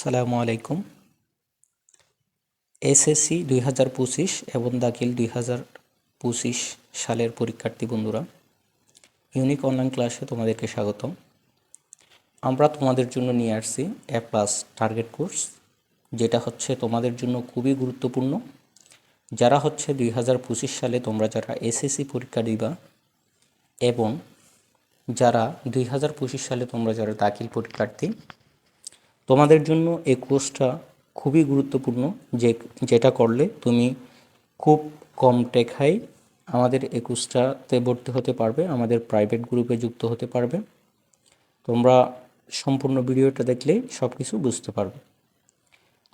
সালামু আলাইকুম। এসএসসি দুই হাজার পঁচিশ এবং দাখিল দুই হাজার পঁচিশ সালের পরীক্ষার্থী বন্ধুরা, ইউনিক অনলাইন ক্লাসে তোমাদেরকে স্বাগতম। আমরা তোমাদের জন্য নিয়ে আসছি এ প্লাস টার্গেট কোর্স যেটা হচ্ছে তোমাদের জন্য খুবই গুরুত্বপূর্ণ। যারা হচ্ছে দুই হাজার পঁচিশ সালে তোমরা যারা এসএসসি পরীক্ষা দিবা এবং যারা দুই হাজার পঁচিশ সালে তোমরা যারা দাখিল পরীক্ষার্থী তোমাদের জন্য এই কোর্সটা খুবই গুরুত্বপূর্ণ যে যেটা করলে তুমি খুব কম টেকায় আমাদের এই কোর্সটাতে ভর্তি হতে পারবে, আমাদের প্রাইভেট গ্রুপে যুক্ত হতে পারবে। তোমরা সম্পূর্ণ ভিডিওটা দেখলেই সব কিছু বুঝতে পারবে।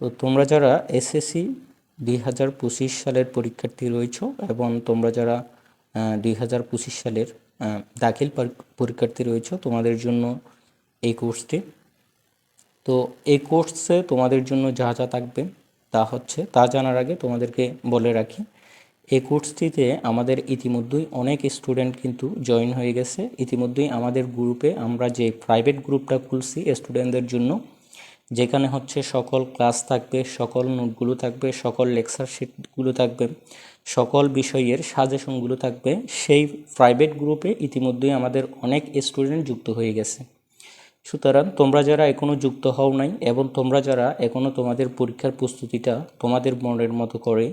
তো তোমরা যারা এসএসসি দুই হাজার পঁচিশ সালের পরীক্ষার্থী রয়েছো এবং তোমরা যারা দুই হাজার পঁচিশ সালের দাখিল পরীক্ষার্থী রয়েছ, তোমাদের জন্য এই কোর্সটি তো এই কোর্সে তোমাদের জন্য যা যা থাকবে তা হচ্ছে, তা জানার আগে তোমাদেরকে বলে রাখি, এই কোর্সটিতে আমাদের ইতিমধ্যেই অনেক স্টুডেন্ট কিন্তু জয়েন হয়ে গেছে। ইতিমধ্যেই আমাদের গ্রুপে আমরা যে প্রাইভেট গ্রুপটা খুলছি স্টুডেন্টদের জন্য, যেখানে হচ্ছে সকল ক্লাস থাকবে, সকল নোটগুলো থাকবে, সকল লেকচার শিটগুলো থাকবে, সকল বিষয়ের সাজেশনগুলো থাকবে, সেই প্রাইভেট গ্রুপে ইতিমধ্যেই আমাদের অনেক স্টুডেন্ট যুক্ত হয়ে গেছে। সুতরাং তোমরা যারা এখনও যুক্ত হও নাই এবং তোমরা যারা এখনও তোমাদের পরীক্ষার প্রস্তুতিটা তোমাদের মনের মতো করে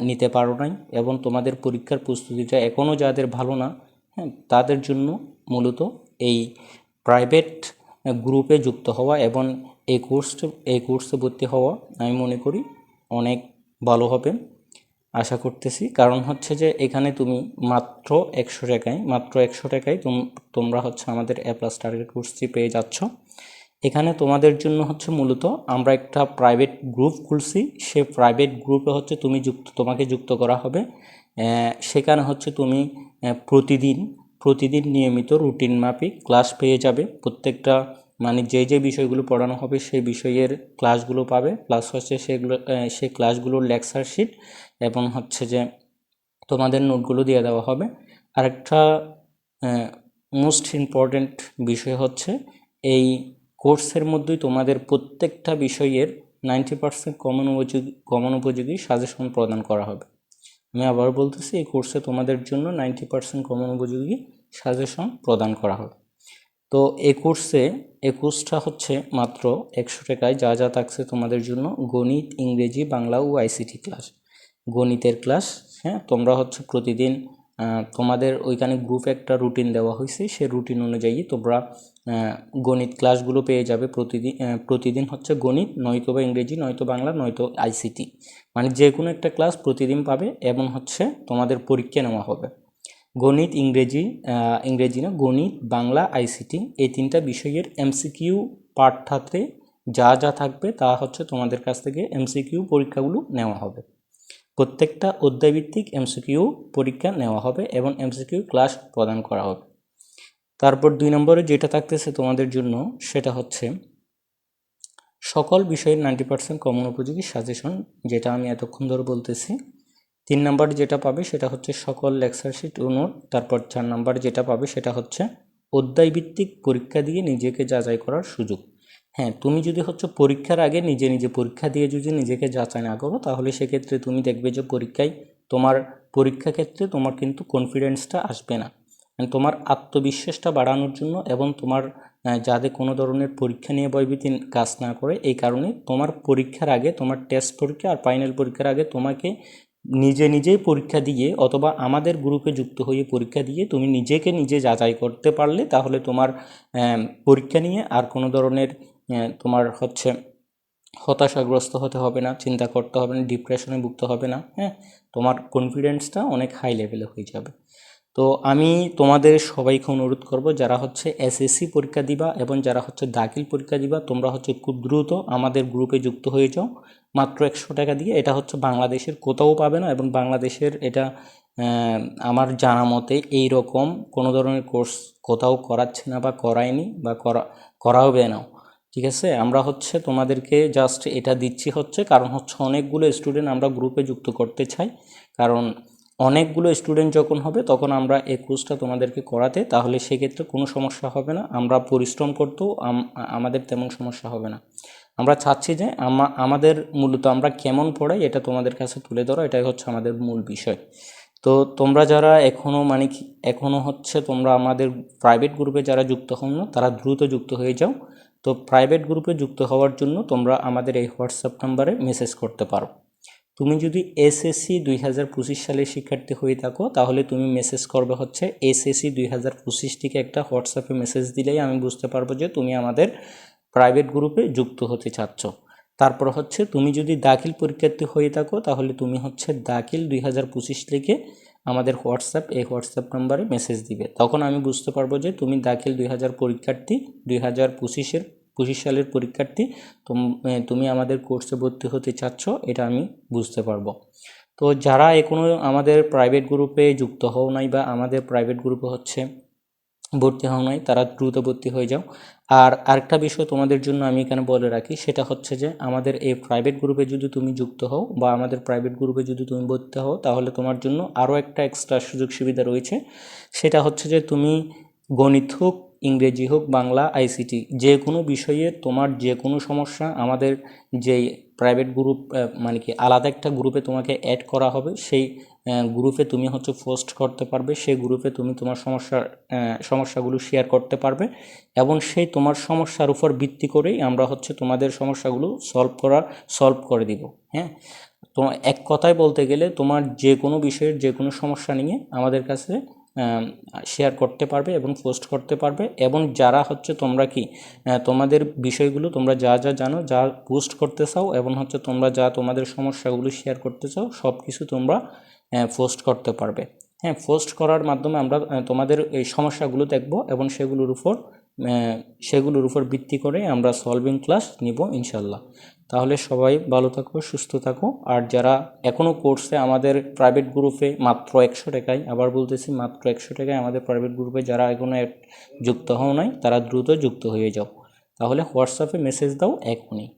নিতে পারো নাই এবং তোমাদের পরীক্ষার প্রস্তুতিটা এখনও যাদের ভালো না হ্যাঁ তাদের জন্য মূলত এই প্রাইভেট গ্রুপে যুক্ত হওয়া এবং এই কোর্স এই কোর্সে ভর্তি হওয়া আমি মনে করি অনেক ভালো হবে। আশা করতেছি। কারণ হচ্ছে যে এখানে তুমি মাত্র একশো টাকায়, মাত্র একশো টাকায় তোম- তোমরা হচ্ছে আমাদের এ প্লাস টার্গেট কোর্সটি পেয়ে যাচ্ছ। এখানে তোমাদের জন্য হচ্ছে মূলত আমরা একটা প্রাইভেট গ্রুপ খুলছি। সে প্রাইভেট গ্রুপে হচ্ছে তুমি যুক্ত, তোমাকে যুক্ত করা হবে। সেখানে হচ্ছে তুমি প্রতিদিন প্রতিদিন নিয়মিত রুটিন মাফিক ক্লাস পেয়ে যাবে। প্রত্যেকটা মানে যে যে বিষয়গুলো পড়ানো হবে সেই বিষয়ের ক্লাসগুলো পাবে। প্লাস হচ্ছে সেগুলো সেই ক্লাসগুলোর লেকচার শিট এবং হচ্ছে যে তোমাদের নোটগুলো দিয়ে দেওয়া হবে। আরেকটা মোস্ট ইম্পর্ট্যান্ট বিষয় হচ্ছে এই কোর্সের মধ্যেই তোমাদের প্রত্যেকটা বিষয়ের নাইনটি পার্সেন্ট কমন উপযোগী কমন উপযোগী সাজেশন প্রদান করা হবে। আমি আবার বলতেছি, এই কোর্সে তোমাদের জন্য নাইনটি পার্সেন্ট কমন উপযোগী সাজেশন প্রদান করা হবে। তো এই কোর্সটা হচ্ছে মাত্র একশো টাকায় যা যা থাকছে তোমাদের জন্য গণিত, ইংরেজি, বাংলা ও আইসিটি ক্লাস গণিতের ক্লাস হ্যাঁ তোমরা হচ্ছে প্রতিদিন তোমাদের ওইখানে গ্রুপে একটা রুটিন দেওয়া হয়েছে সেই রুটিন অনুযায়ী তোমরা গণিত ক্লাসগুলো পেয়ে যাবে প্রতিদিন প্রতিদিন হচ্ছে গণিত, নয়তো বা ইংরেজি, নয়তো বাংলা, নয়তো আইসিটি মানে যে কোনো একটা ক্লাস প্রতিদিন পাবে এবং হচ্ছে তোমাদের পরীক্ষা নেওয়া হবে। গণিত, ইংরেজি ইংরেজি না, গণিত, বাংলা আইসিটি এই তিনটা বিষয়ের এমসিকিউ পাঠটাতে যা যা থাকবে তা হচ্ছে তোমাদের কাছ থেকে এমসিকিউ পরীক্ষাগুলো নেওয়া হবে। প্রত্যেকটা অধ্যায়ভিত্তিক এমসিকিউ পরীক্ষা নেওয়া হবে এবং এমসিকিউ ক্লাস প্রদান করা হবে। তারপর দুই নম্বরে যেটা থাকতেছে তোমাদের জন্য সেটা হচ্ছে সকল বিষয়ের নাইনটি পার্সেন্ট কমন উপযোগী সাজেশন যেটা আমি এতক্ষণ ধরে বলতেছি। তিন নাম্বার যেটা পাবে সেটা হচ্ছে সকল লেকচার শিট ও নোট তারপর চার নাম্বার যেটা পাবে সেটা হচ্ছে অধ্যায়ভিত্তিক পরীক্ষা দিয়ে নিজেকে যাচাই করার সুযোগ। হ্যাঁ তুমি যদি হচ্ছে পরীক্ষার আগে নিজে নিজে পরীক্ষা দিয়ে যদি নিজেকে যাচাই না করো, তাহলে সেক্ষেত্রে তুমি দেখবে যে পরীক্ষায় তোমার পরীক্ষা ক্ষেত্রে তোমার কিন্তু কনফিডেন্সটা আসবে না। মানে তোমার আত্মবিশ্বাসটা বাড়ানোর জন্য এবং তোমার যাতে কোনো ধরনের পরীক্ষা নিয়ে ভয়ভীতি কাজ না করে, এই কারণে তোমার পরীক্ষার আগে, তোমার টেস্ট পরীক্ষা আর ফাইনাল পরীক্ষার আগে তোমাকে নিজে নিজেই পরীক্ষা দিয়ে অথবা আমাদের গ্রুপে যুক্ত হয়ে পরীক্ষা দিয়ে তুমি নিজেকে নিজে যাচাই করতে পারলে তাহলে তোমার পরীক্ষা নিয়ে আর কোনো ধরনের তোমার হচ্ছে হতাশাগ্রস্ত হতে হবে না, চিন্তা করতে হবে না ডিপ্রেশনে ভুগতে হবে না হ্যাঁ? তোমার কনফিডেন্সটা অনেক হাই লেভেলে হয়ে যাবে। তো আমি তোমাদের সবাইকে অনুরোধ করব, যারা হচ্ছে এসএসসি পরীক্ষা দিবা এবং যারা হচ্ছে দাখিল পরীক্ষা দিবা, তোমরা হচ্ছে খুব দ্রুত আমাদের গ্রুপে যুক্ত হয়ে যাও। মাত্র একশো টাকা দিয়ে এটা হচ্ছে বাংলাদেশের কোথাও পাবে না এবং বাংলাদেশের এটা আমার জানা মতে এই রকম কোনো ধরনের কোর্স কোথাও করাচ্ছে না বা করায়নি বা করা, করাবে না। ঠিক আছে? আমরা হচ্ছে তোমাদেরকে জাস্ট এটা দিচ্ছি হচ্ছে, কারণ হচ্ছে অনেকগুলো স্টুডেন্ট আমরা গ্রুপে যুক্ত করতে চাই। কারণ অনেকগুলো স্টুডেন্ট যখন হবে, তখন আমরা এই কোর্সটা তোমাদেরকে করাতে, তাহলে সেক্ষেত্রে কোনো সমস্যা হবে না। আমরা পরিশ্রম করতেও আমাদের তেমন সমস্যা হবে না। আমরা চাচ্ছি যে আমা- আমাদের মূলত আমরা কেমন পড়াই, এটা তোমাদের কাছে তুলে ধরো, এটাই হচ্ছে আমাদের মূল বিষয়। তো তোমরা যারা এখনও মানে এখনও হচ্ছে তোমরা আমাদের প্রাইভেট গ্রুপে যারা যুক্ত হন না, তারা দ্রুত যুক্ত হয়ে যাও। তো প্রাইভেট গ্রুপে যুক্ত হওয়ার জন্য তোমরা আমাদের এই হোয়াটসঅ্যাপ নাম্বারে মেসেজ করতে পারো। তুমি যদি এসএসসি দুই হাজার পঁচিশ সালের শিক্ষার্থী হয়ে থাকো, তাহলে তুমি মেসেজ করবে হচ্ছে এসএসসি দুই হাজার পঁচিশটিকে একটা হোয়াটসঅ্যাপে মেসেজ দিলেই আমি বুঝতে পারব যে তুমি আমাদের প্রাইভেট গ্রুপে যুক্ত হতে চাচ্ছ। তারপর হচ্ছে তুমি যদি দাখিল পরীক্ষার্থী হয়ে থাকো, তাহলে তুমি হচ্ছে দাখিল দুই হাজার পঁচিশ লিখে আমাদের হোয়াটসঅ্যাপ এই হোয়াটসঅ্যাপ নাম্বারে মেসেজ দিবে। তখন আমি বুঝতে পারব যে তুমি দাখিল দুই হাজার পরীক্ষার্থী দুই হাজার পঁচিশের পঁচিশ সালের পরীক্ষার্থী, তুম- আমাদের কোর্সে ভর্তি হতে চাচ্ছ, এটা আমি বুঝতে পারব। তো যারা এখনও আমাদের প্রাইভেট গ্রুপে যুক্ত হও নাই বা আমাদের প্রাইভেট গ্রুপে হচ্ছে ভর্তি হও নাই, তারা দ্রুত ভর্তি হয়ে যাও। আর আরেকটা বিষয় তোমাদের জন্য আমি এখানে বলে রাখি, সেটা হচ্ছে যে আমাদের এই প্রাইভেট গ্রুপে যদি তুমি যুক্ত হও বা আমাদের প্রাইভেট গ্রুপে যদি তুমি ভর্তি হও, তাহলে তোমার জন্য আরও একটা এক্সট্রা সুযোগ সুবিধা রয়েছে। সেটা হচ্ছে যে তুমি গণিত হোক ইংরেজি হোক, বাংলা আইসিটি যে কোনো বিষয়ে তোমার যে কোনো সমস্যা আমাদের যেই প্রাইভেট গ্রুপ মানে কি আলাদা একটা গ্রুপে তোমাকে অ্যাড করা হবে, সেই গ্রুপে তুমি হচ্ছে পোস্ট করতে পারবে, সেই গ্রুপে তুমি তোমার সমস্যার সমস্যাগুলো শেয়ার করতে পারবে এবং সেই তোমার সমস্যার উপর ভিত্তি করেই আমরা হচ্ছে তোমাদের সমস্যাগুলো সলভ করার সলভ করে দিব হ্যাঁ? তো এক কথায় বলতে গেলে তোমার যে কোনো বিষয়ের যে কোনো সমস্যা নিয়ে আমাদের কাছে শেয়ার করতে পারবে এবং পোস্ট করতে পারবে এবং যারা হচ্ছে তোমরা কি তোমাদের বিষয়গুলো তোমরা যা যা জানো, যা পোস্ট করতে চাও এবং হচ্ছে তোমরা যা তোমাদের সমস্যাগুলো শেয়ার করতে চাও সব কিছু তোমরা পোস্ট করতে পারবে। হ্যাঁ পোস্ট করার মাধ্যমে আমরা তোমাদের এই সমস্যাগুলো দেখব এবং সেগুলোর উপর সেগুলোর উপর ভিত্তি করে আমরা সলভিং ক্লাস নিব ইনশাল্লাহ তাহলে সবাই ভালো থাকো, সুস্থ থাকো। আর যারা এখনও কোর্সে আমাদের প্রাইভেট গ্রুপে মাত্র একশো টাকায়, আবার বলতেছি মাত্র একশো টাকায় আমাদের প্রাইভেট গ্রুপে যারা এখনও যুক্ত হও নাই, তারা দ্রুত যুক্ত হয়ে যাও। তাহলে হোয়াটসঅ্যাপে মেসেজ দাও এখনই।